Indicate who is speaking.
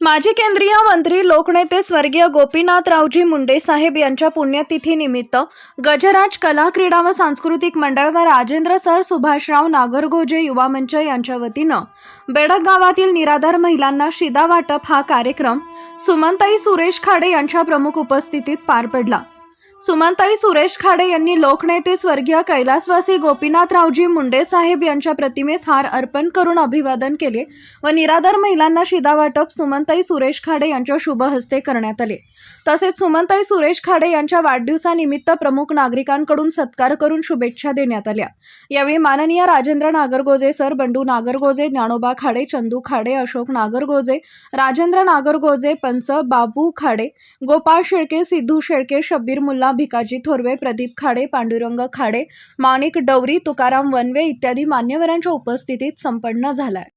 Speaker 1: माजी केंद्रीय मंत्री लोकनेते स्वर्गीय गोपीनाथरावजी मुंडे साहेब यांच्या पुण्यतिथीनिमित्त गजराज कला क्रीडा व सांस्कृतिक मंडळ व राजेंद्र सर सुभाषराव नागरगोजे युवा मंच यांच्या वतीनं बेडक गावातील निराधार महिलांना शिदा वाटप हा कार्यक्रम सुमनताई सुरेश खाडे यांच्या प्रमुख उपस्थितीत पार पडला. सुमनताई सुरेश खाडे यांनी लोकनेते स्वर्गीय कैलासवासी गोपीनाथरावजी मुंडे साहेब यांच्या प्रतिमेस हार अर्पण करून अभिवादन केले व निराधार महिलांना शिदा वाटप सुमनताई सुरेश खाडे यांच्या शुभ हस्ते करण्यात आले. तसेच सुमनताई सुरेश खाडे यांच्या वाढदिवसानिमित्त प्रमुख नागरिकांकडून सत्कार करून शुभेच्छा देण्यात आल्या. यावेळी माननीय राजेंद्र नागरगोजे सर बंडू नागरगोजे ज्ञानोबा खाडे चंदू खाडे अशोक नागरगोजे राजेंद्र नागरगोजे पंच बाबू खाडे गोपाळ शेळके सिद्धू शेळके शब्बीर मुल्ला भिकाजी थोरवे प्रदीप खाडे पांडुरंग खाडे माणिक डवरी तुकाराम वनवे इत्यादी मान्यवरांच्या उपस्थितीत संपन्न झाला आहे